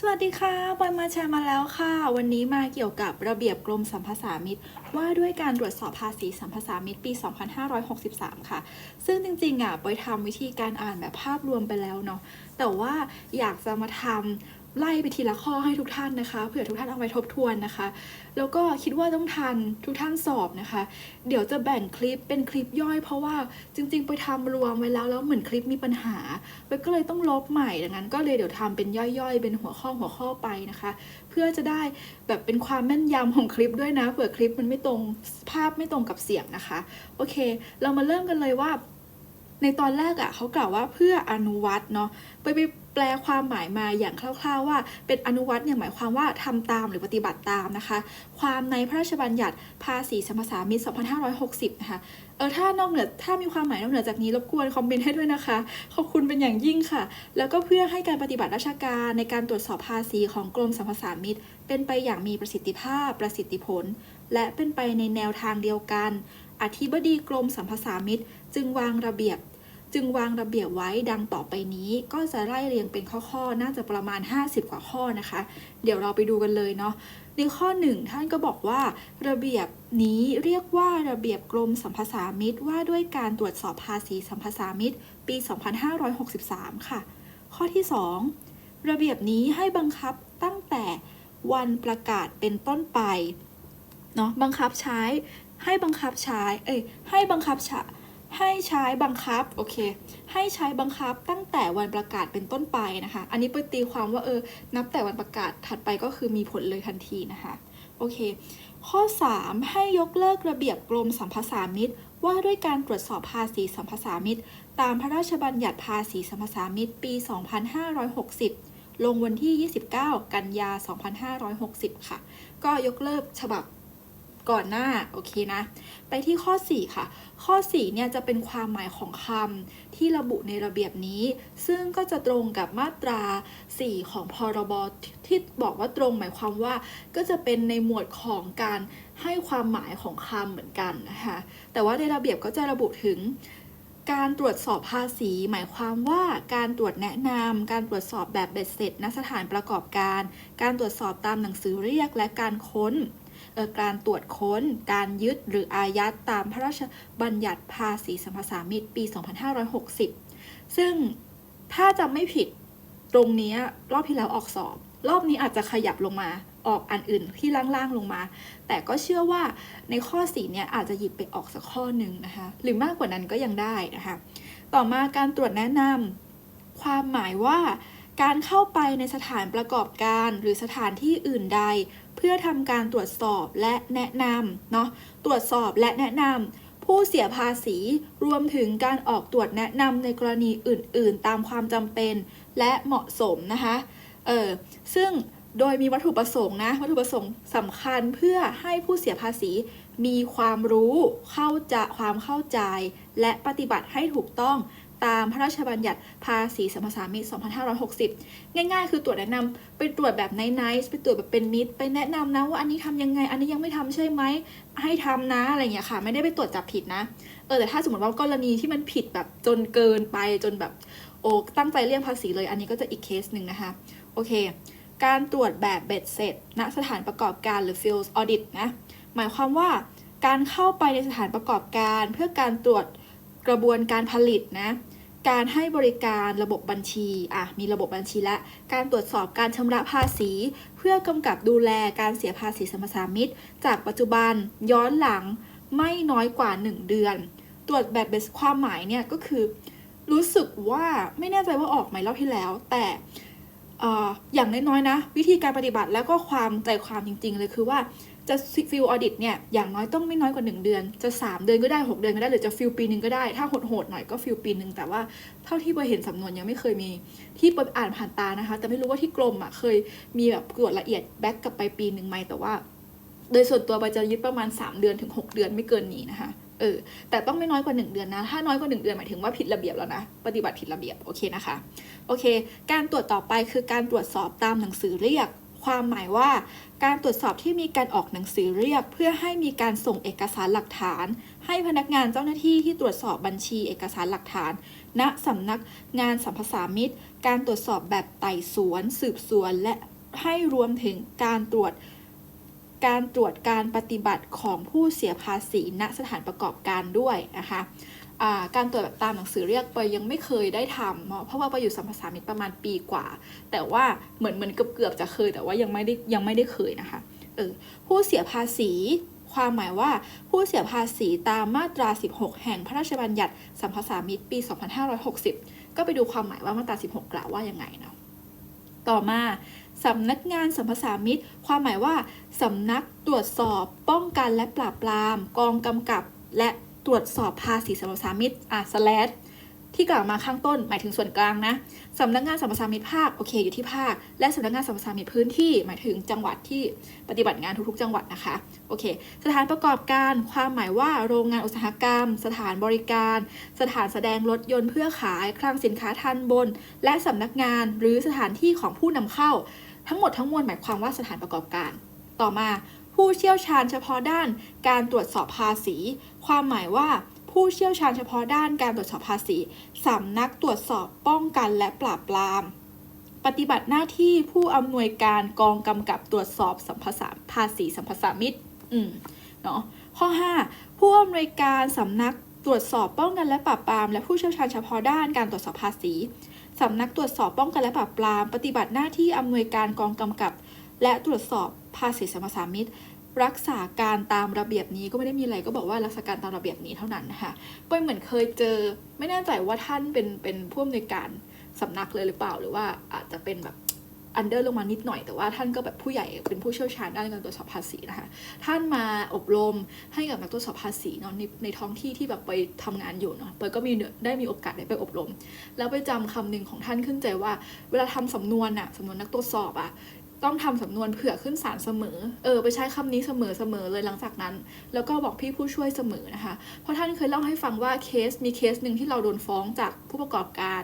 สวัสดีค่ะบอยมาแชร์มาแล้วค่ะ วันนี้มาเกี่ยวกับระเบียบกรมสัมภาษามิตร ว่าด้วยการตรวจสอบภาษีสัมภาษามิตรปี 2563 ค่ะ ซึ่งจริงๆอะบอยทำวิธีการอ่านแบบภาพรวมไปแล้วเนาะแต่ว่าอยากจะมาทำ ไล่ไปทีละข้อให้ทุกท่านนะคะ เผื่อทุกท่านเอาไปทบทวนนะคะ แล้วก็คิดว่าต้องทันทุกท่านสอบนะคะ เดี๋ยวจะแบ่งคลิปเป็นคลิปย่อย เพราะว่าจริง ๆ ไปทำรวมไว้แล้วแล้วเหมือนคลิปมีปัญหาไปก็เลยต้องลบใหม่ดังนั้น ก็เลยเดี๋ยวทำเป็นย่อยๆ เป็นหัวข้อหัวข้อไปนะคะ เพื่อจะได้แบบเป็นความแม่นยำของคลิปด้วยนะเผื่อคลิปมันไม่ตรงภาพไม่ตรงกับเสียงนะคะ โอเค เรามาเริ่มกันเลยว่าในตอนแรกอะ่ะเขากล่าวว่าเพื่ออนุวัตเนาะไปไป แปลความหมายมาอย่างคร่าวๆว่า เป็นอนุวัตเนี่ยหมายความว่าทำตามหรือปฏิบัติตามนะคะ ความในพระราชบัญญัติภาษีสัมภาษามิตร2560 นะคะเออถ้านอกเหนือถ้ามีความหมายนอกเหนือจากนี้รบกวนคอมเมนต์ให้ด้วยนะคะ ขอบคุณเป็นอย่างยิ่งค่ะ แล้วก็เพื่อให้การปฏิบัติราชการในการตรวจสอบภาษีของกรมสรรพสามิตเป็นไปอย่างมีประสิทธิภาพประสิทธิผล และเป็นไปในแนวทางเดียวกัน อธิบดีกรมสรรพสามิตจึงวางระเบียบ จึงวางระเบียบไว้ดังต่อไปนี้ก็จะไล่เรียงเป็นข้อๆ น่าจะประมาณ 50 กว่าข้อนะคะ เดี๋ยวเราไปดูกันเลยเนาะในข้อ 1 ท่านก็บอกว่า ระเบียบนี้เรียกว่าระเบียบกรมสัมภาษามิตรว่าด้วยการตรวจสอบภาษีสัมภาษามิตร ปี 2563 ค่ะ ข้อที่ 2 ระเบียบนี้ให้บังคับตั้งแต่วันประกาศเป็นต้นไปเนาะบังคับใช้ให้บังคับใช้เอ้ยให้บังคับใช้ ให้ใช้บังคับโอเค ให้ใช้บังคับตั้งแต่วันประกาศเป็นต้นไปนะคะ อันนี้ไปตีความว่าเออนับแต่วันประกาศถัดไปก็คือมีผลเลยทันทีนะคะโอเค ข้อ 3 ให้ยกเลิกระเบียบกรมสัมภาษามิตว่าด้วยการตรวจสอบภาษีสัมภาษามิตตามพระราชบัญญัติภาษีสัมภาษามิตปี 2560 ลงวันที่ 29 กันยา 2560 ค่ะ ก็ยกเลิกฉบับ ก่อนหน้าโอเคนะ ไปที่ข้อ 4 ค่ะ ข้อ 4 เนี่ยจะเป็นความหมายของคำที่ระบุในระเบียบนี้ ซึ่งก็จะตรงกับมาตรา 4 ของพรบที่บอกว่าตรงหมายความว่าก็จะเป็นในหมวดของการให้ความหมายของคำเหมือนกันนะคะแต่ว่าในระเบียบก็จะระบุถึงการตรวจสอบภาษี หมายความว่าการตรวจแนะนำการตรวจสอบแบบเบ็ดเสร็จณสถานประกอบการ การตรวจสอบตามหนังสือเรียกและการค้น การตรวจค้น การยึดหรืออายัดตามพระราชบัญญัติภาษีสัมภาษามิตปี 2560 ซึ่งถ้าจำไม่ผิดตรงนี้รอบที่แล้วออกสอบ รอบนี้อาจจะขยับลงมาออกอันอื่นที่ล่างๆลงมา แต่ก็เชื่อว่าในข้อสีเนี่ยอาจจะหยิบไปออกสักข้อหนึ่งนะคะ หรือมากกว่านั้นก็ยังได้นะคะ ต่อมาการตรวจแนะนำความหมายว่าการเข้าไปในสถานประกอบการหรือสถานที่อื่นใด เพื่อทำการตรวจสอบและแนะนำเนาะตรวจสอบและแนะนำผู้เสียภาษีรวมถึงการออกตรวจแนะนำในกรณีอื่น ๆ ตามความจำเป็นและเหมาะสมนะคะเออซึ่งโดยมีวัตถุประสงค์นะวัตถุประสงค์สำคัญเพื่อให้ผู้เสียภาษีมีความรู้เข้าใจความเข้าใจ และปฏิบัติให้ถูกต้อง ตามพระราชบัญญัติภาษีสัมภาษามิตร2560 ง่ายๆ คือตรวจแนะนำไปตรวจแบบไนท์ไปตรวจแบบเป็นมิตร ไปแนะนำนะว่าอันนี้ทำยังไง อันนี้ยังไม่ทำใช่ไหม ให้ทำนะอะไรอย่างเงี้ยค่ะ ไม่ได้ไปตรวจจับผิดนะ เออแต่ถ้าสมมติว่ากรณีที่มันผิดแบบจนเกินไปจนแบบโอ้ตั้งใจเลี่ยงภาษีเลย อันนี้ก็จะอีกเคสหนึ่งนะคะ โอเค การตรวจแบบเบ็ดเสร็จณสถานประกอบการหรือ field audit นะ หมายความว่าการเข้าไปในสถานประกอบการ เพื่อการตรวจ กระบวนการผลิตนะการให้บริการระบบบัญชี อะ มีระบบบัญชีและ การตรวจสอบการชำระภาษี เพื่อกำกับดูแลการเสียภาษีสรรสามิตจากปัจจุบันย้อนหลังไม่น้อยกว่า 1 เดือน ตรวจแบบเบสความหมายเนี่ยก็คือ รู้สึกว่าไม่แน่ใจว่าออกไหมรอบที่แล้ว แต่อย่างน้อยๆนะ วิธีการปฏิบัติแล้วก็ความใจความจริง ๆ เลยคือว่า จะฟิลออดิตเนี่ยอย่างน้อยต้องไม่น้อยกว่า 1 เดือน จะ 3 เดือนก็ได้ 6 เดือนก็ได้หรือจะฟิลปีหนึ่งก็ได้ ถ้าโหดๆหน่อยก็ฟิลปีหนึ่งแต่ว่าเท่าที่ไปเห็นสำนวนยังไม่เคยมีที่ไปอ่านผ่านตานะคะ แต่ไม่รู้ว่าที่กรมอะเคยมีแบบตรวจละเอียดแบ็กกลับไปปีหนึ่งไหมแต่ว่า โดยส่วนตัวไปจะยึดประมาณ 3 เดือนถึง 6 เดือนไม่เกินนี้นะคะเออแต่ต้องไม่น้อยกว่า 1 เดือนนะ ถ้าน้อยกว่า 1 เดือนหมายถึงว่าผิดระเบียบแล้วนะ ปฏิบัติผิดระเบียบ โอเคนะคะ โอเค การตรวจต่อไปคือการตรวจสอบตามหนังสือเรียก ความหมายว่าการตรวจสอบที่มีการออกหนังสือเรียก เพื่อให้มีการส่งเอกสารหลักฐาน ให้พนักงานเจ้าหน้าที่ที่ตรวจสอบบัญชีเอกสารหลักฐานในณสำนักงานสัมภาษามิตรการตรวจสอบแบบไต่สวน สืบสวน และให้รวมถึงการตรวจการตรวจการปฏิบัติของผู้เสียภาษีณสถานประกอบการด้วยนะคะ การตรวจแบบตามหนังสือเรียกไปยังไม่เคยได้ทำเนาะเพราะว่าไปอยู่สัมภาษามิตรประมาณปีกว่า แต่ว่าเหมือนเหมือนเกือบเกือบจะเคยแต่ว่ายังไม่ได้ยังไม่ได้เคยนะคะเออผู้เสียภาษีความหมายว่าผู้เสียภาษีตามมาตรา 16 แห่งพระราชบัญญัติสัมภาษามิตรปี 2560 ก็ไปดูความหมายว่ามาตรา 16 กล่าวว่ายังไงเนาะต่อมาสำนักงานสัมภาษามิตร ความหมายว่าสำนักตรวจสอบป้องกันและปราบปราม กองกำกับและ ตรวจสอบภาษีสัมภาษามิตรอะสแลดที่กล่าวมาข้างต้นหมายถึงส่วนกลางนะสำนักงานสัมภาษามิตรภาคโอเคอยู่ที่ภาค และสำนักงานสัมภาษามิตรพื้นที่หมายถึงจังหวัดที่ปฏิบัติงานทุกๆ จังหวัดนะคะโอเค สถานประกอบการความหมายว่าโรงงานอุตสาหกรรม สถานบริการ สถานแสดงรถยนต์เพื่อขายคลังสินค้าทันบน และสำนักงานหรือสถานที่ของผู้นำเข้า ทั้งหมดทั้งมวลหมายความว่าสถานประกอบการ ต่อมา ผู้เชี่ยวชาญเฉพาะด้านการตรวจสอบภาษี ความหมายว่าผู้เชี่ยวชาญเฉพาะด้านการตรวจสอบภาษีสำนักตรวจสอบป้องกันและปราบปราม ปฏิบัติหน้าที่ผู้อำนวยการกองกำกับตรวจสอบสัมภาษาภาษีสัมภาษามิตรอืมเนาะข้อ 5 ผู้อำนวยการสำนักตรวจสอบป้องกันและปราบปราม และผู้เชี่ยวชาญเฉพาะด้านการตรวจสอบภาษีสำนักตรวจสอบป้องกันและปราบปราม ปฏิบัติหน้าที่อำนวยการกองกำกับ และตรวจสอบ ภาษีสัมภาษามิตรรักษาการตามระเบียบนี้ก็ไม่ได้มีอะไรก็บอกว่ารักษาการตามระเบียบนี้เท่านั้นนะคะเป้ยเหมือนเคยเจอ ไม่แน่ใจว่าท่านเป็นเป็นผู้อำนวยการสำนักเลยหรือเปล่า หรือว่าอาจจะเป็นแบบอันเดอร์ลงมานิดหน่อยแต่ว่าท่านก็แบบผู้ใหญ่เป็นผู้เชี่ยวชาญด้านการตรวจสอบภาษีนะคะ ท่านมาอบรมให้กับนักตรวจสอบภาษีเนาะในในท้องที่ที่แบบไปทำงานอยู่เนาะเปยก็มีได้มีโอกาสได้ไปอบรม แล้วไปจำคำหนึ่งของท่านขึ้นใจว่า เวลาทำสำนวนอะสำนวนนักตรวจสอบอะ ต้องทำสำนวนเผื่อขึ้นศาลเสมอ เออ ไปใช้คำนี้เสมอเสมอเลยหลังจากนั้น แล้วก็บอกพี่ผู้ช่วยเสมอนะคะ เพราะท่านเคยเล่าให้ฟังว่าเคสมีเคสหนึ่งที่เราโดนฟ้องจากผู้ประกอบการ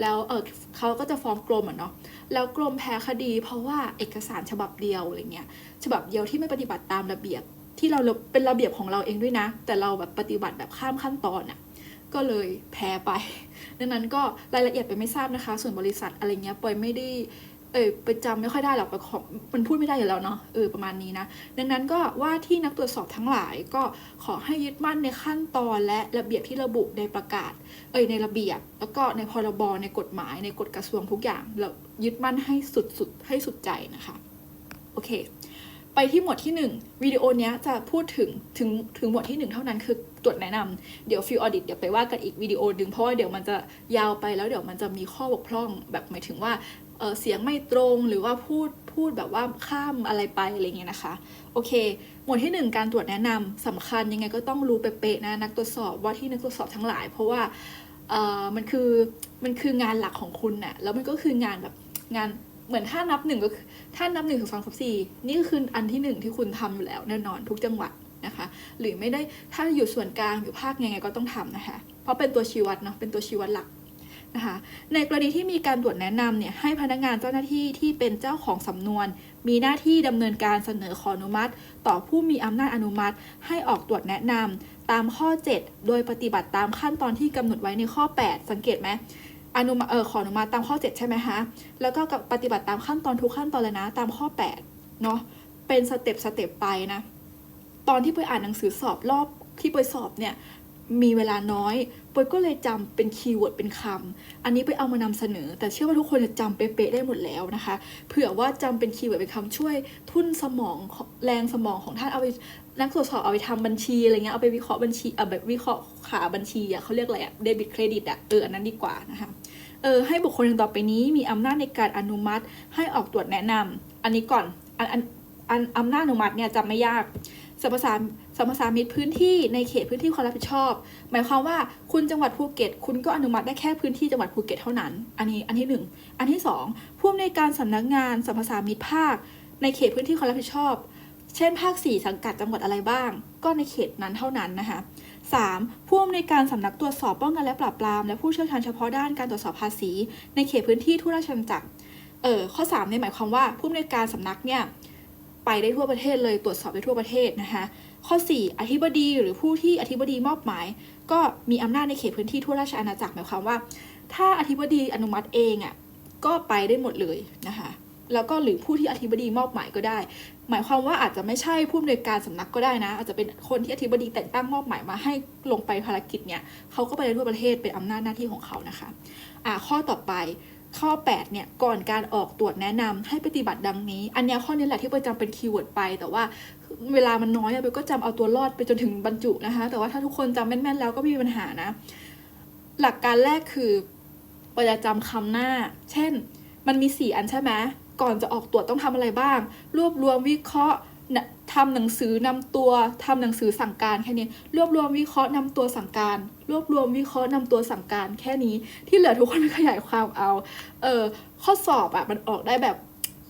แล้วเออเขาก็จะฟ้องกรมอะเนาะ แล้วกรมแพ้คดี เพราะว่าเอกสารฉบับเดียวอะไรเงี้ย ฉบับเดียวที่ไม่ปฏิบัติตามระเบียบ ที่เราเป็นระเบียบของเราเองด้วยนะ แต่เราแบบปฏิบัติแบบข้ามขั้นตอนอะก็เลยแพ้ไป ดังนั้นก็รายละเอียดไปไม่ทราบนะคะ ส่วนบริษัทอะไรเงี้ยปอยไม่ได้ เออไปจำไม่ค่อยได้หรอกขอมันพูดไม่ได้อยู่แล้วเนาะเออประมาณนี้นะดังนั้นก็ว่าที่นักตรวจสอบทั้งหลายก็ขอให้ยึดมั่นในขั้นตอนและระเบียบที่ระบุในประกาศ เอยในระเบียบ แล้วก็ในพรบในกฎหมายในกฎกระทรวงทุกอย่างเรายึดมั่นให้สุดสุดให้สุดใจนะคะ โอเค ไปที่หมวดที่ 1 วิดีโอนี้จะพูดถึงถึงถึงหมวดที่ 1 เท่านั้นคือตรวจแนะนำเดี๋ยวฟิลออดิตเดี๋ยวไปว่ากันอีกวิดีโอหนึ่งเพราะว่าเดี๋ยวมันจะยาวไปแล้วเดี๋ยวมันจะมีข้อบกพร่อง แบบหมายถึงว่าเเสียงไม่ตรงหรือว่าพูดพูดแบบว่าข้ามอะไรไปอะไรเงี้ยนะคะโอเค หมวดที่ 1 การตรวจแนะนำสำคัญยังไงก็ต้องรู้เป๊ะๆนะนักตรวจสอบว่าที่นักตรวจสอบทั้งหลาย เพราะว่ามันคือมันคืองานหลักของคุณน่ะแล้วมันก็คืองานแบบงาน เหมือนถ้านับหนึ่งก็คือถ้านับหนึ่งถึงสองสามสี่นี่ก็คืออันที่หนึ่งที่คุณทำอยู่แล้วแน่นอนทุกจังหวัดนะคะ หรือไม่ได้ถ้าอยู่ส่วนกลางอยู่ภาคยังไงก็ต้องทำนะคะ เพราะเป็นตัวชี้วัดเนาะเป็นตัวชี้วัดหลักนะคะในกรณีที่มีการตรวจแนะนำเนี่ยให้พนักงานเจ้าหน้าที่ที่เป็นเจ้าของสำนวน มีหน้าที่ดำเนินการเสนอขออนุมัติ ต่อผู้มีอำนาจอนุมัติ ให้ออกตรวจแนะนำตามข้อ 7 โดยปฏิบัติตามขั้นตอนที่กำหนดไว้ในข้อ 8 สังเกตไหม อนุมัติเออขออนุมัติตามข้อ 7 ใช่ไหมคะแล้วก็ปฏิบัติตามขั้นตอนทุกขั้นตอนเลยนะ ตามข้อ 8 เนาะเป็นสเต็ปสเต็ปไปนะ ตอนที่ไปอ่านหนังสือสอบรอบที่ไปสอบเนี่ย มีเวลาน้อยปอยก็เลยจำเป็นคีย์เวิร์ดเป็นคำอันนี้ไปเอามานำเสนอ แต่เชื่อว่าทุกคนจะจำเป๊ะๆได้หมดแล้วนะคะ เผื่อว่าจำเป็นคีย์เวิร์ดเป็นคำช่วยทุ่นสมองแรงสมองของท่านเอาไปนักตรวจสอบเอาไปทำบัญชีอะไรเงี้ยเอาไปวิเคราะห์บัญชีเอาแบบวิเคราะห์ขาบัญชีอะเขาเรียกอะไรอะเดบิตเครดิตอะเอออันนั้นดีกว่านะคะเออให้บุคคลต่อไปนี้มีอำนาจในการอนุมัติให้ออกตรวจแนะนำอันนี้ก่อนอันอันอันอำนาจอนุมัติเนี่ยจำไม่ยากสัมภาษา สมภาษามิตรพื้นที่ในเขตพื้นที่ความรับผิดชอบ หมายความว่าคุณจังหวัดภูเก็ต คุณก็อนุมัติได้แค่พื้นที่จังหวัดภูเก็ตเท่านั้น อันนี้อันที่หนึ่งอันที่สองผู้อำนวยการสำนักงานสมภาษามิตรภาค ในเขตพื้นที่ความรับผิดชอบ เช่น ภาค 4 สังกัดจังหวัดอะไรบ้าง ก็ในเขตนั้นเท่านั้นนะคะ 3. ผู้อำนวยการสำนักตรวจสอบป้องกันและปราบปราม และผู้เชี่ยวชาญเฉพาะด้านการตรวจสอบภาษี ในเขตพื้นที่ทั่วราชจักรเออข้อ3เนี่ยหมายความว่าผู้อำนวยการสำนักเนี่ย ไปได้ทั่วประเทศเลยตรวจสอบได้ทั่วประเทศนะคะ ข้อ 4 อธิบดีหรือผู้ที่อธิบดีมอบหมาย ก็มีอำนาจในเขตพื้นที่ทั่วราชอาณาจักรหมายความว่า ถ้าอธิบดีอนุมัติเองอะก็ไปได้หมดเลยนะคะแล้วก็หรือผู้ที่อธิบดีมอบหมายก็ได้ หมายความว่าอาจจะไม่ใช่ผู้อำนวยการสำนักก็ได้นะ อาจจะเป็นคนที่อธิบดีแต่งตั้งมอบหมายมาให้ลงไปภารกิจเนี่ยเขาก็ไปได้ทั่วประเทศเป็นอำนาจหน้าที่ของเขานะคะอ่าข้อต่อไป ข้อ 8 เนี่ย ก่อนการออกตรวจแนะนำให้ปฏิบัติดังนี้ อันเนี้ยข้อนี้แหละที่ไปจำเป็นคีย์เวิร์ดไป แต่ว่าเวลามันน้อยอะไปก็จำเอาตัวรอดไปจนถึงบรรจุนะคะ แต่ว่าถ้าทุกคนจำแม่นๆแล้วก็ไม่มีปัญหานะ หลักการแรกคือปจะจำคำหน้า เช่น มันมีสี่อันใช่ไหมก่อนจะออกตรวจต้องทำอะไรบ้าง รวบรวมวิเคราะห์ ทำหนังสือนำตัวทำหนังสือสั่งการแค่นี้ รวบรวมวิเคราะห์นำตัวสั่งการ รวบรวมวิเคราะห์นำตัวสั่งการแค่นี้ที่เหลือทุกคนไปขยายความเอาเออข้อสอบอะมันออกได้แบบ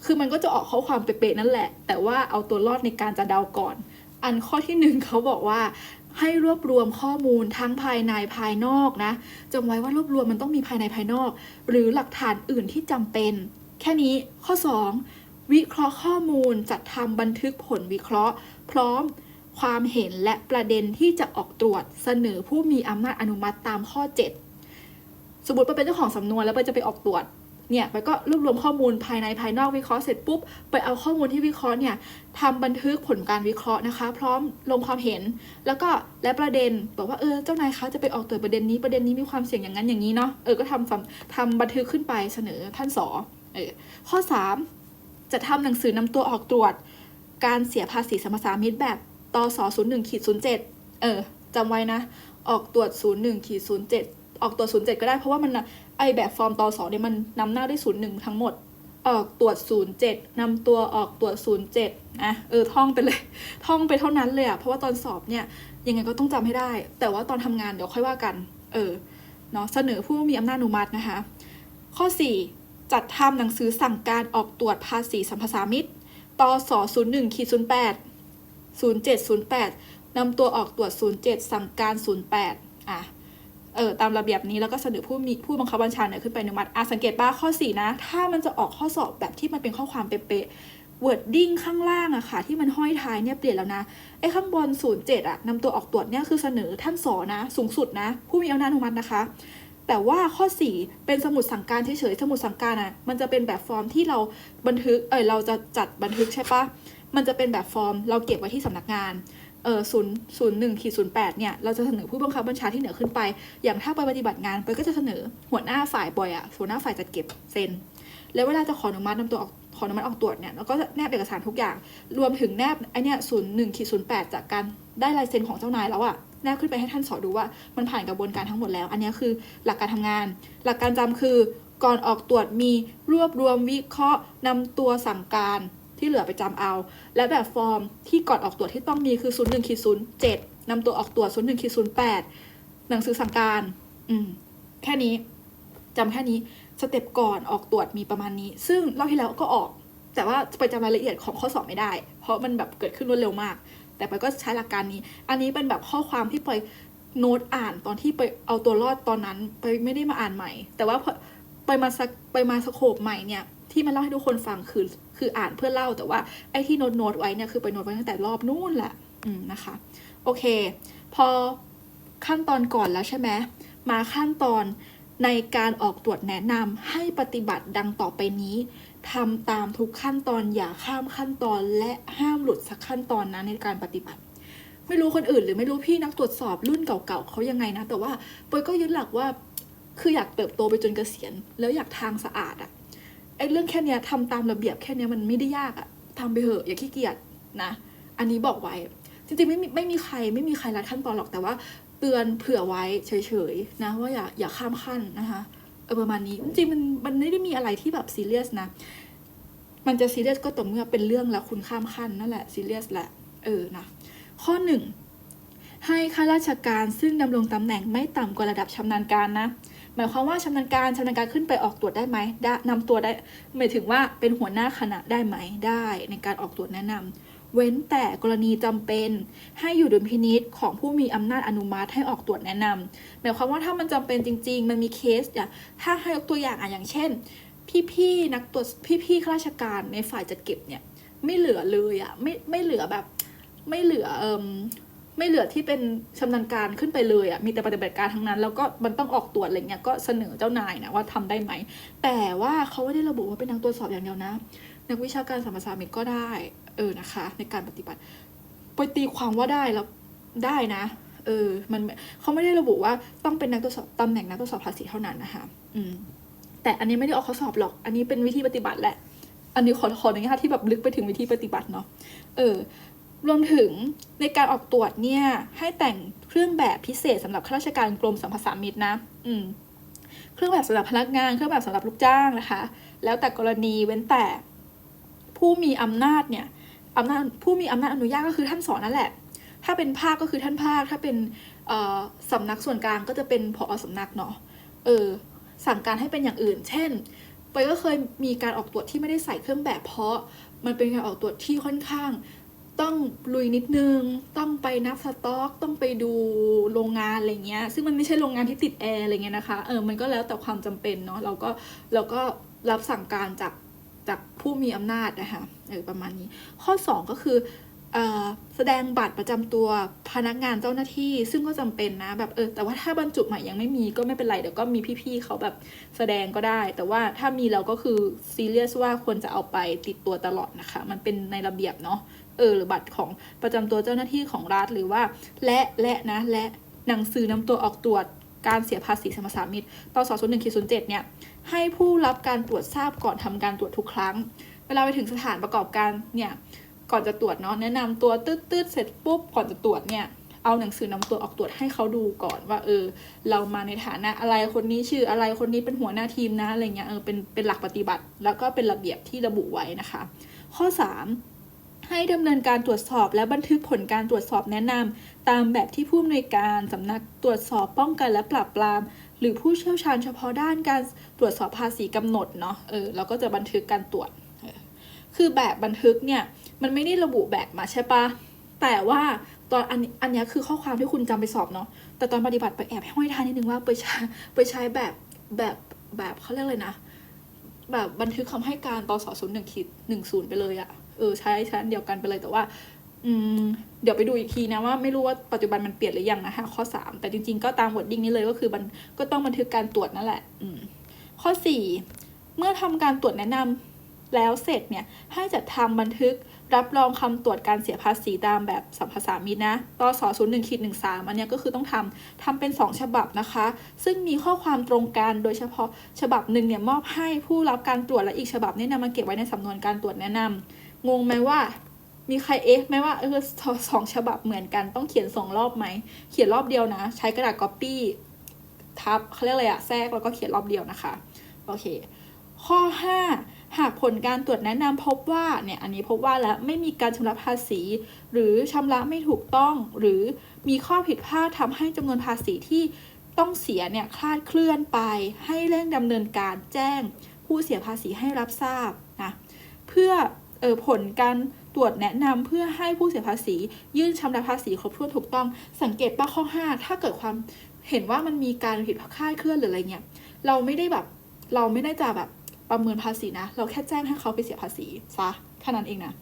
คือมันก็จะออกข้อความเป๊ะๆนั่นแหละ แต่ว่าเอาตัวรอดในการจะเดาก่อน อันข้อที่หนึ่งเขาบอกว่าให้รวบรวมข้อมูลทั้งภายในภายนอกนะจำไว้ว่ารวบรวมมันต้องมีภายในภายนอก หรือหลักฐานอื่นที่จำเป็น แค่นี้ข้อ 2 วิเคราะห์ข้อมูลจัดทำบันทึกผลวิเคราะห์ พร้อมความเห็นและประเด็นที่จะออกตรวจเสนอผู้มีอำนาจอนุมัติตามข้อ 7 สมมติว่าเป็นเจ้าของสำนวนแล้วไปจะไปออกตรวจเนี่ยไปก็รวบรวมข้อมูลภายในภายนอกวิเคราะห์เสร็จปุ๊บไปเอาข้อมูลที่วิเคราะห์เนี่ยทำบันทึกผลการวิเคราะห์นะคะ พร้อมลงความเห็น แล้วก็และประเด็นบอกว่าเออเจ้านายคะจะไปออกตรวจประเด็นนี้ประเด็นนี้มีความเสี่ยงอย่างนั้นอย่างนี้เนาะเออก็ทำสำทำบันทึกขึ้นไปเสนอท่านสอเออข้อ 3 จะทำหนังสือนำตัวออกตรวจ การเสียภาษีสมปทามิตรแบบตศ0 1ขีด07 เออจำไว้นะ ออกตรวจ 01ขีด07 ออกตรวจ 07 ก็ได้เพราะว่ามันไอแบบฟอร์มตศเนี่ยมันนำหน้าด้วย 01 ทั้งหมด ออกตรวจ 07นำตัวออกตรวจ 07นะเออท่องไปเลย ท่องไปเท่านั้นเลยอะเพราะว่าตอนสอบเนี่ยยังไงก็ต้องจำให้ได้ แต่ว่าตอนทำงานเดี๋ยวค่อยว่ากัน เออเนาะเสนอผู้มีอำนาจอนุมัตินะคะ ข้อ 4 จัดทำหนังสือสั่งการออกตรวจภาษีสัมปทามิตรตศ01ขีด08 0708นำตัวออกตรวจ 07 สั่งการ 08 อะ เออตามระเบียบนี้แล้วก็เสนอผู้มีผู้บังคับบัญชาเนี่ยขึ้นไปอนุมัติอะสังเกตป่ะข้อ 4 นะ ถ้ามันจะออกข้อสอบแบบที่มันเป็นข้อความเป๊ะๆ wording ข้างล่างอะค่ะ ที่มันห้อยท้ายเนี่ยเปลี่ยนแล้วนะ ไอ้ข้างบน 07อะนำตัวออกตรวจเนี่ยคือเสนอท่านสอนะ สูงสุดนะ ผู้มีอำนาจอนุมัตินะคะ แต่ว่าข้อ 4 เป็นสมุดสั่งการเฉยๆ สมุดสั่งการอะ มันจะเป็นแบบฟอร์มที่เราบันทึก เออเราจะจัดบันทึกใช่ปะมันจะเป็นแบบฟอร์ม เราเก็บไว้ที่สำนักงาน เออศูนย์ศูนย์หนึ่งขีดศูนย์แปดเนี่ย เราจะเสนอผู้บังคับบัญชาที่เหนือขึ้นไป อย่างถ้าไปปฏิบัติงานไปก็จะเสนอหัวหน้าฝ่ายบ่อยอะ หัวหน้าฝ่ายจัดเก็บเซ็น แล้วเวลาจะขออนุมัตินำตัวออกขออนุมัติออกตรวจเนี่ย เราก็จะแนบเอกสารทุกอย่าง รวมถึงแนบไอเนี่ยศูนย์หนึ่งขีดศูนย์แปดจากการ ได้ลายเซ็นของเจ้านายแล้วอะแนบขึ้นไปให้ท่านสอดูว่ามันผ่านกระบวนการทั้งหมดแล้ว อันนี้คือหลักการทำงาน หลักการจำคือก่อนออกตรวจมีรวบรวมวิเคราะห์นำตัวสั่งการที่เหลือไปจำเอา และแบบฟอร์มที่ก่อนออกตรวจที่ต้องมีคือ 0 1ขีด0 7นำตัวออกตรวจ 0 1ขีด0 8 หนังสือสั่งการ อืม แค่นี้จำแค่นี้ สเต็ปก่อนออกตรวจมีประมาณนี้ ซึ่งรอบที่แล้วก็ออก แต่ว่าไปจำรายละเอียดของข้อสอบไม่ได้ เพราะมันแบบเกิดขึ้นรวดเร็วมาก แต่ไปก็ใช้หลักการนี้ อันนี้เป็นแบบข้อความที่ไปโน้ตอ่านตอนที่ไปเอาตัวรอดตอนนั้นไปไม่ได้มาอ่านใหม่ แต่ว่าพอไปมาสักไปมาสโคปใหม่เนี่ย ที่มาเล่าให้ทุกคนฟังคือคืออ่านเพื่อเล่าแต่ว่าไอ้ที่โน้ตโน้ตไว้เนี่ยคือไปโน้ตไว้ตั้งแต่รอบนู่นแหละอืมนะคะ โอเค พอขั้นตอนก่อนแล้วใช่ไหมมาขั้นตอนในการออกตรวจแนะนำให้ปฏิบัติดังต่อไปนี้ ทำตามทุกขั้นตอนอย่าข้ามขั้นตอนและห้ามหลุดสักขั้นตอนนะในการปฏิบัติ ไม่รู้คนอื่น หรือไม่รู้พี่นักตรวจสอบรุ่นเก่าๆเขายังไงนะ แต่ว่าปอยก็ยึดหลักว่าคืออยากเติบโตไปจนเกษียณ แล้วอยากทางสะอาดอะไอ้เรื่องแค่เนี้ยทำตามระเบียบแค่เนี้ยมันไม่ได้ยากอะทำไปเถอะอย่าขี้เกียจนะ อันนี้บอกไว้จริงๆไม่มีไม่มีใครไม่มีใครรัดขั้นตอนหรอกแต่ว่า เตือนเผื่อไว้เฉยๆนะว่าอย่าอย่าข้ามขั้นนะคะ เออประมาณนี้จริงมันมันไม่ได้มีอะไรที่แบบซีเรียสนะ มันจะซีเรียสก็ต่อเมื่อเป็นเรื่องแล้วคุณข้ามขั้นนั่นแหละซีเรียสแหละเออนะข้อหนึ่งให้ข้าราชการซึ่งดำรงตำแหน่งไม่ต่ำกว่าระดับชำนาญการนะ หมายความว่าชำนาญการชำนาญการขึ้นไปออกตรวจได้ไหมได้นำตัวได้หมายถึงว่าเป็นหัวหน้าคณะได้ไหมได้ในการออกตรวจแนะนำ เว้นแต่กรณีจำเป็น ให้อยู่ดุลพินิษของผู้มีอำนาจอนุมัติให้ออกตรวจแนะนำหมายความว่าถ้ามันจำเป็นจริง ๆ มันมีเคสอย่างถ้าให้ยกตัวอย่างอะอย่างเช่น พี่ๆนักตรวจพี่ๆข้าราชการในฝ่ายจัดเก็บเนี่ยไม่เหลือเลยอะไม่ไม่เหลือแบบไม่เหลือเอิมไม่เหลือที่เป็นชำนาญการขึ้นไปเลยอะ่ะมีแต่ปฏิบัติการทั้งนั้น แล้วก็มันต้องออกตรวจอะไรเงี้ยก็เสนอเจ้านายนะว่าทำได้ไหม แต่ว่าเขาไม่ได้ระบุว่าเป็นนักตรวจสอบอย่างเดียวนะ นักวิชาการสัมภาษามิตรก็ได้เออนะคะ ในการปฏิบัติไปตีความว่าได้แล้วได้นะ เออ มันเขาไม่ได้ระบุว่าต้องเป็นนักตรวจสอบตำแหน่งนักตรวจสอบภาษีเท่านั้นนะคะ อืม แต่อันนี้ไม่ได้ออกข้อสอบหรอก อันนี้เป็นวิธีปฏิบัติแหละ อันนี้ขอขออนุญาตที่แบบลึกไปถึงวิธีปฏิบัติเนาะ เออ รวมถึงในการออกตรวจเนี่ย ให้แต่งเครื่องแบบพิเศษสำหรับข้าราชการกรมสัมภาษามิตรนะ อืม เครื่องแบบสำหรับพนักงาน เครื่องแบบสำหรับลูกจ้างนะคะ แล้วแต่กรณีเว้นแต่ ผู้มีอำนาจเนี่ยอำนาจผู้มีอำนาจอนุญาตก็คือท่านสอนนั่นแหละ ถ้าเป็นภาคก็คือท่านภาค ถ้าเป็นเอ่อสำนักส่วนกลางก็จะเป็นผอสำนักเนาะเออสั่งการให้เป็นอย่างอื่น เช่นไปก็เคยมีการออกตรวจที่ไม่ได้ใส่เครื่องแบบเพราะมันเป็นการออกตรวจที่ค่อนข้าง ต้องลุยนิดนึง ต้องไปนับสต็อก ต้องไปดูโรงงานอะไรเงี้ย ซึ่งมันไม่ใช่โรงงานที่ติดแอร์อะไรเงี้ยนะคะ เออ มันก็แล้วแต่ความจำเป็นเนาะ เราก็เราก็รับสั่งการจาก จากผู้มีอำนาจนะคะเออประมาณนี้ ข้อ 2 ก็คืออแสดงบัตรประจำตัวพนักงานเจ้าหน้าที่ ซึ่งก็จำเป็นนะแบบเออแต่ว่าถ้าบรรจุใหม่ยังไม่มีก็ไม่เป็นไรเดี๋ยวก็มีพี่ๆเขาแบบแสดงก็ได้ แต่ว่าถ้ามีเราก็คือซีเรียสว่าควรจะเอาไปติดตัวตลอดนะคะ มันเป็นในระเบียบเนาะเออหรือบัตรของประจำตัวเจ้าหน้าที่ของรัฐหรือว่า และและนะและหนังสือนำตัวออกตรวจ การเสียภาษีสมรสามิตตสศูนย์หนึ่งขีศูนย์เจ็ดเนี่ยให้ผู้รับการตรวจทราบก่อนทำการตรวจทุกครั้ง เวลาไปถึงสถานประกอบการเนี่ยก่อนจะตรวจเนาะแนะนำตัวตืดตืดๆเสร็จปุ๊บก่อนจะตรวจเนี่ยเอาหนังสือนำตัวออกตรวจให้เขาดูก่อนว่าเออ เรามาในฐานะอะไรคนนี้ชื่ออะไรคนนี้เป็นหัวหน้าทีมนะอะไรเงี้ยเออเป็นเป็นหลักปฏิบัติ แล้วก็เป็นระเบียบที่ระบุไว้นะคะ ข้อ 3 ให้ดำเนินการตรวจสอบและบันทึกผลการตรวจสอบแนะนำ ตามแบบที่ผู้อำนวยการสำนักตรวจสอบป้องกันและปราบปราม หรือผู้เชี่ยวชาญเฉพาะด้านการตรวจสอบภาษีกำหนดเนาะเออเราก็จะบันทึกการตรวจ คือแบบบันทึกเนี่ยมันไม่ได้ระบุแบบมาใช่ปะแต่ว่าตอนอันอันนี้คือข้อความที่คุณจำไปสอบเนาะแต่ตอนปฏิบัติไปแอบห้อยท้ายนิดนึงว่าไปใช้ไปใช้แบบแบบแบบเขาเรียกเลยนะ แบบบันทึกคำให้การตสศูนย์หนึ่งขีดหนึ่งศูนย์ไปเลยอะเออใช้ใช้นเดียวกันไปเลยแต่ว่า อืมเดี๋ยวไปดูอีกทีนะว่าไม่รู้ว่าปัจจุบันมันเปลี่ยนหรือยังนะคะข้อ 3 แต่จริงๆก็ตามวอร์ดดิ้งนี้เลยก็คือมันก็ต้องบันทึกการตรวจนั่นแหละอืมข้อ 4 เมื่อทำการตรวจแนะนำแล้วเสร็จเนี่ยให้จัดทำบันทึกรับรองคำตรวจการเสียภาษีตามแบบสัมภาษามิตรนะตสศูนย์หนึ่งขีดหนึ่งสามอันนี้ก็คือต้องทำทำเป็น 2 ฉบับนะคะ ซึ่งมีข้อความตรงกันโดยเฉพาะฉบับหนึ่งเนี่ยมอบให้ผู้รับการตรวจและอีกฉบับเนี่ยนำมาเก็บไว้ในสำนวนการตรวจแนะนำงงไหมว่า มีใครเอ๊ะไหมว่าเออสองฉบับเหมือนกันต้องเขียนสองรอบไหม เขียนรอบเดียวนะ ใช้กระดาษก๊อปปี้ทับเขาเรียกอะไรอะแทรกแล้วก็เขียนรอบเดียวนะคะ โอเค ข้อ 5 หากผลการตรวจแนะนำพบว่าเนี่ยอันนี้พบว่าแล้วไม่มีการชำระภาษี หรือชำระไม่ถูกต้องหรือมีข้อผิดพลาดทำให้จำนวนภาษีที่ต้องเสียเนี่ยคลาดเคลื่อนไป ให้เร่งดำเนินการแจ้ง ผู้เสียภาษีให้รับทราบนะเพื่อออผลการ ตรวจแนะนำเพื่อให้ผู้เสียภาษี ยื่นชำระภาษีครบถ้วนถูกต้อง สังเกตป่ะข้อ 5 ถ้าเกิดความเห็นว่ามันมีการผิดคลาดเคลื่อนหรืออะไรเงี้ยเราไม่ได้แบบเราไม่ได้จะแบบประเมินภาษีนะ เราแค่แจ้งให้เขาไปเสียภาษีซะแค่นั้นเองนะ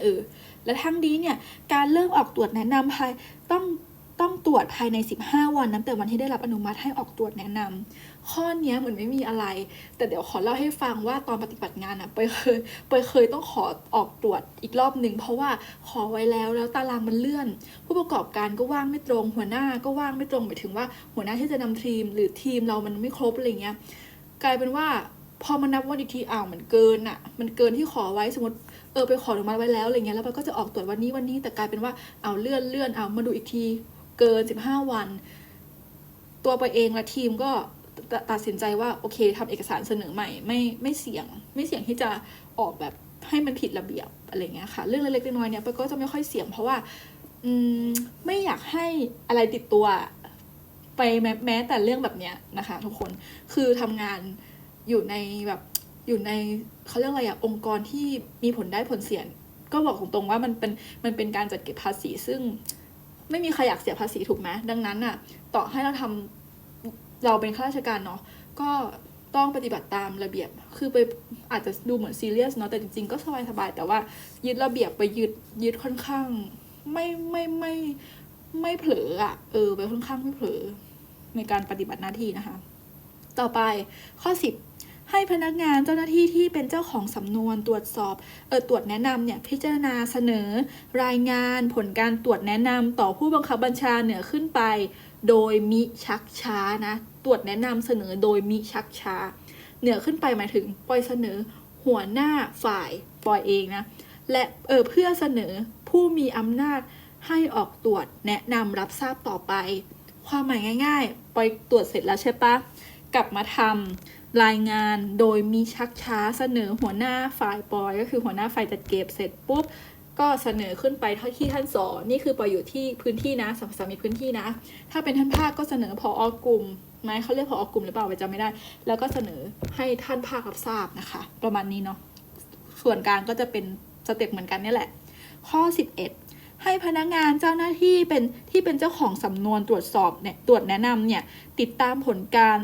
เออและทั้งนี้เนี่ยการเริ่มออกตรวจแนะนำภายต้องต้องตรวจภายใน 15 วันนับแต่วันที่ได้รับอนุมัติให้ออกตรวจแนะนำ ข้อเนี้ยเหมือนไม่มีอะไร แต่เดี๋ยวขอเล่าให้ฟังว่าตอนปฏิบัติงานอะเปยเคยเปยเคยต้องขอออกตรวจอีกรอบหนึ่งเพราะว่าขอไว้แล้วแล้วตารางมันเลื่อน ผู้ประกอบการก็ว่างไม่ตรง หัวหน้าก็ว่างไม่ตรงหมายถึงว่าหัวหน้าที่จะนำทีม หรือทีมเรามันไม่ครบอะไรเงี้ยกลายเป็นว่าพอมานับวันอีกทีอ้าวมันเกินอะมันเกินที่ขอไว้สมมติเออไปขออนุมัติไว้แล้วอะไรเงี้ยแล้วมันก็จะออกตรวจวันนี้วันนี้แต่กลายเป็นว่าเอาเลื่อนเลื่อนเอามาดูอีกทีเกิน 15 วัน ตัวไปเองและทีมก็ ตัดสินใจว่าโอเคทำเอกสารเสนอใหม่ไม่ไม่เสี่ยง ไม่เสี่ยงที่จะออกแบบให้มันผิดระเบียบอะไรเงี้ยค่ะ เรื่องเล็กๆน้อยๆเนี่ยไปก็จะไม่ค่อยเสี่ยง เพราะว่าอืมไม่อยากให้อะไรติดตัวไปแม้แต่เรื่องแบบเนี้ยนะคะ ทุกคนคือทำงานอยู่ในแบบอยู่ในเขาเรียกอะไรอะองค์กรที่มีผลได้ผลเสียก็บอกตรงๆว่ามันเป็นมันเป็นการจัดเก็บภาษีซึ่งไม่มีใครอยากเสียภาษีถูกไหมดังนั้นอะต่อให้เราทำ เราเป็นข้าราชการเนาะก็ต้องปฏิบัติตามระเบียบ คือไปอาจจะดูเหมือนซีเรียสเนาะแต่จริงๆ ก็สบายๆแต่ว่ายึดระเบียบไปยึดยึดค่อนข้าง ไม่ไม่ไม่ไม่เผลออะเออไปค่อนข้างไม่เผลอในการปฏิบัติหน้าที่นะคะ ต่อไปข้อ 10ให้พนักงานเจ้าหน้าที่ที่เป็นเจ้าของสำนวนตรวจสอบเออตรวจแนะนำเนี่ยพิจารณาเสนอ รายงานผลการตรวจแนะนำต่อผู้บังคับบัญชาเหนือขึ้นไป โดยมิชักช้านะ ตรวจแนะนำเสนอโดยมิชักช้า เหนือขึ้นไปหมายถึงปล่อยเสนอหัวหน้าฝ่ายปล่อยเองนะ และเออเพื่อเสนอผู้มีอำนาจให้ออกตรวจแนะนำรับทราบต่อไป ความหมายง่าย ๆปล่อยตรวจเสร็จแล้วใช่ปะกลับมาทำรายงานโดยมีชักช้าเสนอหัวหน้าฝ่ายปอย ก็คือหัวหน้าฝ่ายจัดเก็บเสร็จปุ๊บก็เสนอขึ้นไปเท่าที่ท่านสอนนี่คือปอยอยู่ที่พื้นที่นะสัมสามิตพื้นที่นะ ถ้าเป็นท่านภาคก็เสนอพออกลุ่ม ไหมเขาเรียกพออกลุ่มหรือเปล่าไปจำไม่ได้ แล้วก็เสนอให้ท่านภาครับทราบนะคะ ประมาณนี้เนาะส่วนกลางก็จะเป็นสเต็ปเหมือนกันนี่แหละ ข้อ 11 ให้พนักงานเจ้าหน้าที่เป็นที่เป็นเจ้าของสำนวนตรวจสอบเนี่ยตรวจแนะนำเนี่ยติดตามผลการ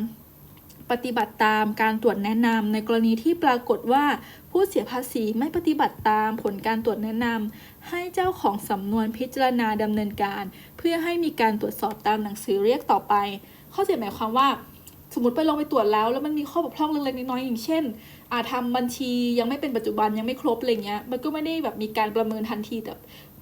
ปฏิบัติตามการตรวจแนะนำในกรณีที่ปรากฏว่าผู้เสียภาษีไม่ปฏิบัติตามผลการตรวจแนะนำให้เจ้าของสำนวนพิจารณาดำเนินการ เพื่อให้มีการตรวจสอบตามหนังสือเรียกต่อไป ข้อเสียหมายความว่าสมมติไปลองไปตรวจแล้วแล้วมันมีข้อบกพร่องเล็กๆน้อยๆอย่างเช่น อาทำบัญชียังไม่เป็นปัจจุบันยังไม่ครบอะไรเงี้ยมันก็ไม่ได้แบบมีการประเมินทันทีแต่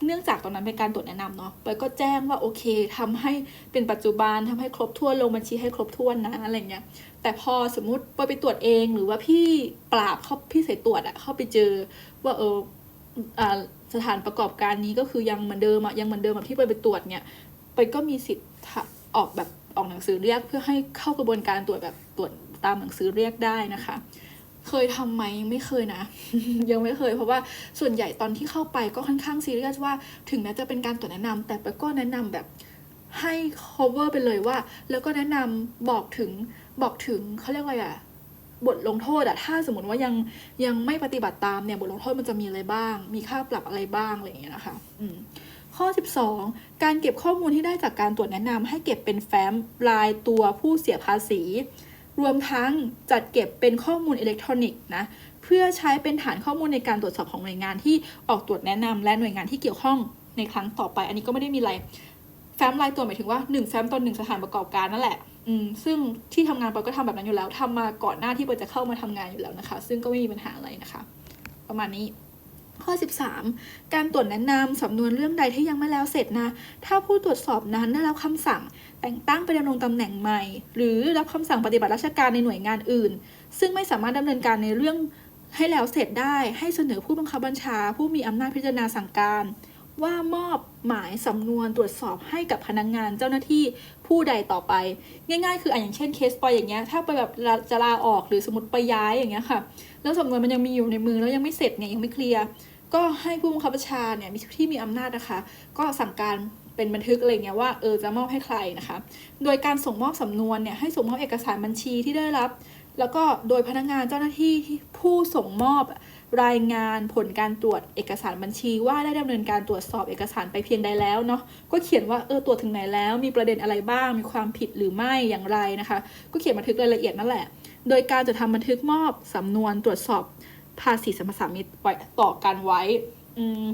เนื่องจากตอนนั้นเป็นการตรวจแนะนำเนาะไปก็แจ้งว่าโอเคทำให้เป็นปัจจุบันทำให้ครบถ้วนลงบัญชีให้ครบถ้วนนะอะไรเงี้ยแต่พอสมมติไปไปตรวจเองหรือว่าพี่ปราบเข้าพี่สายตรวจอะเข้าไปเจอว่าเออสถานประกอบการนี้ก็คือยังเหมือนเดิมอะยังเหมือนเดิมแบบที่ไปไปตรวจเนี่ยไปก็มีสิทธิ์ออกแบบ ออกหนังสือเรียกเพื่อให้เข้ากระบวนการตรวจแบบตรวจตามหนังสือเรียกได้นะคะ เคยทำไหมไม่เคยนะ ยังไม่เคย เพราะว่าส่วนใหญ่ตอนที่เข้าไปก็ค่อนข้างซีเรียสว่า ถึงแม้จะเป็นการตรวจแนะนำแต่ก็แนะนำแบบให้ cover ไปเลยว่า แล้วก็แนะนำบอกถึงบอกถึงเขาเรียกอะไรอะบทลงโทษอะถ้าสมมติว่ายังยังไม่ปฏิบัติตามเนี่ยบทลงโทษมันจะมีอะไรบ้าง มีค่าปรับอะไรบ้างอะไรอย่างเงี้ยนะคะ อืม ข้อ 12 การเก็บข้อมูลที่ได้จากการตรวจแนะนำให้เก็บเป็นแฟ้มรายตัวผู้เสียภาษี รวมทั้งจัดเก็บเป็นข้อมูลอิเล็กทรอนิกส์นะเพื่อใช้เป็นฐานข้อมูลในการตรวจสอบของหน่วยงานที่ออกตรวจแนะนำและหน่วยงานที่เกี่ยวข้องในครั้งต่อไป อันนี้ก็ไม่ได้มีอะไรแฟ้มรายตัวหมายถึงว่า 1 แฟ้มต่อหนึ่งสถานประกอบการนั่นแหละอืมซึ่งที่ทำงานปอยก็ทำแบบนั้นอยู่แล้วทำมาก่อนหน้าที่ปอยจะเข้ามาทำงานอยู่แล้วนะคะ ซึ่งก็ไม่มีปัญหาอะไรนะคะ ประมาณนี้ ข้อ 13 การตรวจแนะนำสำนวนเรื่องใดที่ยังไม่แล้วเสร็จนะ ถ้าผู้ตรวจสอบนั้นได้รับคำสั่ง แต่งตั้งไปดำรงตำแหน่งใหม่ หรือรับคำสั่งปฏิบัติราชการในหน่วยงานอื่น ซึ่งไม่สามารถดำเนินการในเรื่องให้แล้วเสร็จได้ให้เสนอผู้บังคับบัญชา ผู้มีอำนาจพิจารณาสั่งการ ว่ามอบหมายสำนวนตรวจสอบให้กับพนักงงานเจ้าหน้าที่ ผู้ใดต่อไป ง่าย ๆ คืออะอย่างเช่นเคสปอยอย่างเงี้ยถ้าไปแบบจะลาออกหรือสมมติไปย้ายอย่างเงี้ยค่ะ แล้วสำนวนมันยังมีอยู่ในมือแล้วยังไม่เสร็จเนี่ยยังไม่เคลียร์ก็ให้ผู้บังคับบัญชาเนี่ยมีที่มีอำนาจนะคะ ก็สั่งการเป็นบันทึกอะไรเงี้ยว่าเออจะมอบให้ใครนะคะ โดยการส่งมอบสำนวนเนี่ยให้ส่งมอบเอกสารบัญชีที่ได้รับ แล้วก็โดยพนักงานเจ้าหน้าที่ผู้ส่งมอบรายงานผลการตรวจเอกสารบัญชี ว่าได้ดำเนินการตรวจสอบเอกสารไปเพียงใดแล้วเนาะก็เขียนว่าเออตรวจถึงไหนแล้ว มีประเด็นอะไรบ้าง มีความผิดหรือไม่อย่างไรนะคะ ก็เขียนบันทึกรายละเอียดนั่นแหละ โดยการจะทำบันทึกมอบสำนวนตรวจสอบภาษีสรรพสามิตไว้ต่อกันไว้อืม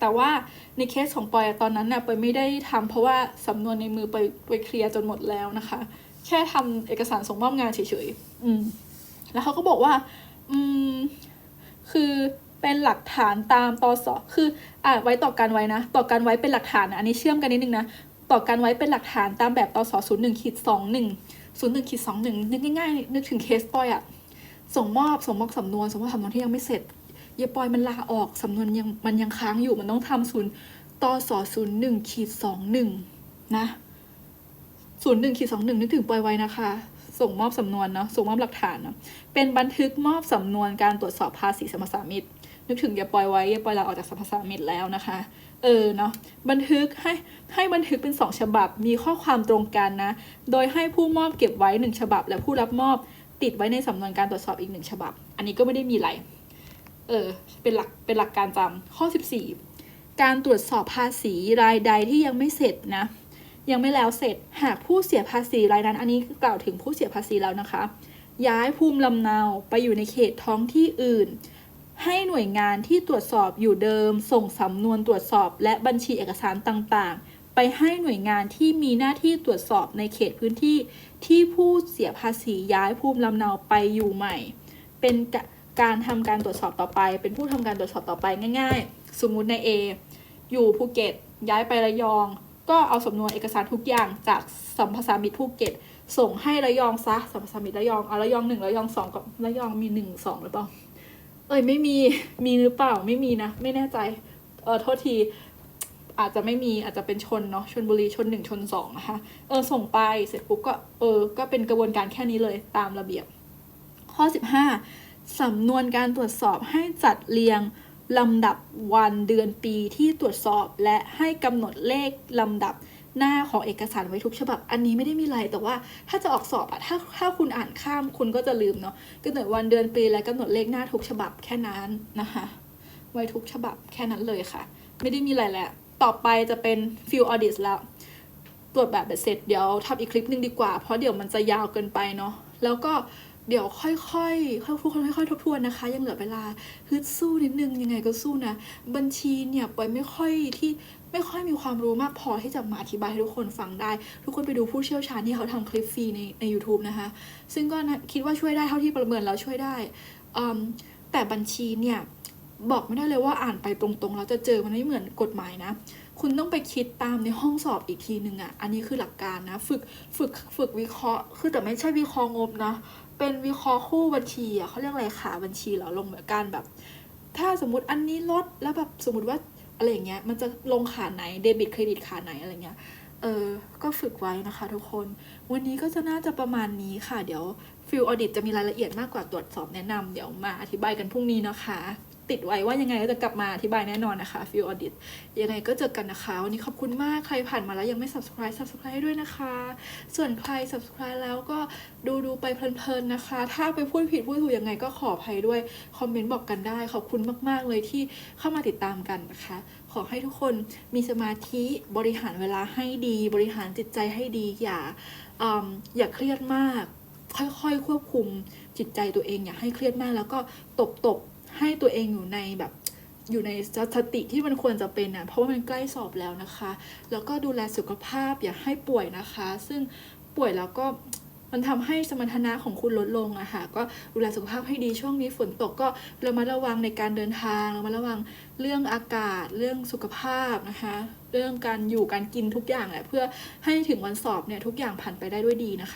แต่ว่าในเคสของปอยอะตอนนั้นน่ะปอยไม่ได้ทำเพราะว่าสำนวนในมือปอยปอยเคลียร์จนหมดแล้วนะคะ แค่ทำเอกสารส่งมอบงานเฉยๆอืมแล้วเขาก็บอกว่า อืม คือเป็นหลักฐานตามตอสอคืออ่าไว้ต่อกันไว้นะ ต่อกันไว้เป็นหลักฐานนะอันนี้เชื่อมกันนิดนึงนะ ต่อกันไว้เป็นหลักฐานตามแบบตอสอศูนย์หนึ่งขีดสองหนึ่งศูนย์หนึ่งขีดสองหนึ่งนึกง่ายๆนึกถึงเคสปอยอะส่งมอบส่งมอบสำนวนส่งมอบสำนวนที่ยังไม่เสร็จเยปอยมันลาออกสำนวนยังมันยังค้างอยู่มันต้องทำศูนย์ตอสอศูนย์หนึ่งขีดสองหนึ่งนะศูนย์หนึ่งขีดสองหนึ่งนึกถึงปอยไว้นะคะ ส่งมอบสำนวนเนาะส่งมอบหลักฐานเนาะเป็นบันทึกมอบสำนวนการตรวจสอบภาษีสรรพสามิตนึกถึงเยปอยไว้เยปอยลาออกจากสรรพสามิตแล้วนะคะ เออเนาะบันทึกให้ให้บันทึกเป็นสองฉบับมีข้อความตรงกันนะ โดยให้ผู้มอบเก็บไว้หนึ่งฉบับ และผู้รับมอบติดไว้ในสำนวนการตรวจสอบอีกหนึ่งฉบับ อันนี้ก็ไม่ได้มีอะไรเออเป็นหลักเป็นหลักการจำข้อ 14 การตรวจสอบภาษีรายใดที่ยังไม่เสร็จนะ ยังไม่แล้วเสร็จหากผู้เสียภาษีรายนั้น อันนี้กล่าวถึงผู้เสียภาษีแล้วนะคะ ย้ายภูมิลำเนาไปอยู่ในเขตท้องที่อื่น ให้หน่วยงานที่ตรวจสอบอยู่เดิม ส่งสำนวนตรวจสอบและบัญชีเอกสารต่างๆ ไปให้หน่วยงานที่มีหน้าที่ตรวจสอบในเขตพื้นที่ที่ผู้เสียภาษีย้ายภูมิลำเนาไปอยู่ใหม่ เป็นการทำการตรวจสอบต่อไป เป็นผู้ทำการตรวจสอบต่อไปง่าย ๆ สมมุติใน A อยู่ภูเก็ตย้ายไประยอง ก็เอาสำนวนเอกสารทุกอย่างจากสัมภาษามิตรภูเก็ต ส่งให้ระยองซะสัมภาษามิตรระยองเอาระยองหนึ่งระยองสองกับระยองมีหนึ่งสองหรือเปล่า เอ้ยไม่มีมีหรือเปล่าไม่มีนะ ไม่แน่ใจเออโทษทีอาจจะไม่มีอาจจะเป็นชนเนาะชนบุรีชนหนึ่งชนสองนะคะเออส่งไปเสร็จปุ๊บก็เออก็เป็นกระบวนการแค่นี้เลยตามระเบียบ ข้อ 15สำนวนการตรวจสอบให้จัดเรียง ลำดับวันเดือนปีที่ตรวจสอบและให้กำหนดเลขลำดับหน้าของเอกสารไว้ทุกฉบับ อันนี้ไม่ได้มีอะไรแต่ว่าถ้าจะออกสอบอะถ้าถ้าคุณอ่านข้ามคุณก็จะลืมเนาะกำหนดวันเดือนปีและกำหนดเลขหน้าทุกฉบับแค่นั้นนะคะไว้ทุกฉบับแค่นั้นเลยค่ะ ไม่ได้มีอะไรแล้วต่อไปจะเป็น field audit แล้ว ตรวจแบบเบ็ดเสร็จเดี๋ยวทำอีกคลิปหนึ่งดีกว่า เพราะเดี๋ยวมันจะยาวเกินไปเนาะแล้วก็ เดี๋ยวค่อยๆค่อยทุกคนค่อยๆทบทวนนะคะ ยังเหลือเวลาฮึดสู้นิดนึงยังไงก็สู้นะ บัญชีเนี่ยปอยไม่ค่อยที่ไม่ค่อยมีความรู้มากพอที่จะมาอธิบายให้ทุกคนฟังได้ ทุกคนไปดูผู้เชี่ยวชาญที่เขาทำคลิปฟรีในใน u t u b e นะคะ ซึ่งก็นะคิดว่าช่วยได้เท่าที่ประเมินแล้วช่วยได้ แต่บัญชีเนี่ยบอกไม่ได้เลยว่าอ่านไปตรงๆแล้วจะเจอมันไม่เหมือนกฎหมายนะ คุณต้องไปคิดตามในห้องสอบอีกทีหนึ่งอะ่ะ อันนี้คือหลักการนะ ฝึกฝึกฝึกวิเคราะห์ คือแต่ไม่ใช่วิเคราะห์งบนะ เป็นวิเคราะห์คู่บัญชีอะเขาเรียกอะไรขาบัญชีเหรอลงแบบการแบบ ถ้าสมมติอันนี้ลดแล้วแบบสมมติว่าอะไรอย่างเงี้ยมันจะลงขาไหนเดบิตเครดิตขาไหนอะไรเงี้ยเออก็ฝึกไว้นะคะทุกคน วันนี้ก็จะน่าจะประมาณนี้ค่ะ เดี๋ยวฟิลออดิตจะมีรายละเอียดมากกว่าตรวจสอบแนะนำเดี๋ยวมาอธิบายกันพรุ่งนี้นะคะ ติดไว้ว่ายังไงก็จะกลับมาอธิบายแน่นอนนะคะฟิลออดิตยังไงก็เจอกันนะคะ วันนี้ขอบคุณมากใครผ่านมาแล้วยังไม่ subscribe subscribe ด้วยนะคะ ส่วนใคร subscribe แล้วก็ดูดูไปเพลินๆนะคะ ถ้าไปพูดผิดพูดถูกยังไงก็ขออภัยด้วย คอมเมนต์บอกกันได้ ขอบคุณมากๆเลยที่เข้ามาติดตามกันนะคะ ขอให้ทุกคนมีสมาธิบริหารเวลาให้ดี บริหารจิตใจให้ดีอย่าออย่าเครียดมาก ค่อยๆควบคุมจิตใจตัวเองอย่าให้เครียดมากแล้วก็ตบตบๆ ให้ตัวเองอยู่ในแบบอยู่ในสติที่มันควรจะเป็นนะเพราะว่ามันใกล้สอบแล้วนะคะ แล้วก็ดูแลสุขภาพอย่าให้ป่วยนะคะ ซึ่งป่วยแล้วก็มันทำให้สมรรถนะของคุณลดลงอะค่ะ ก็ดูแลสุขภาพให้ดีช่วงนี้ฝนตกก็เรามาระวังในการเดินทางเรามาระวังเรื่องอากาศ เรื่องสุขภาพนะคะ เรื่องการอยู่การกินทุกอย่างแหละเพื่อให้ถึงวันสอบเนี่ยทุกอย่างผ่านไปได้ด้วยดีนะคะ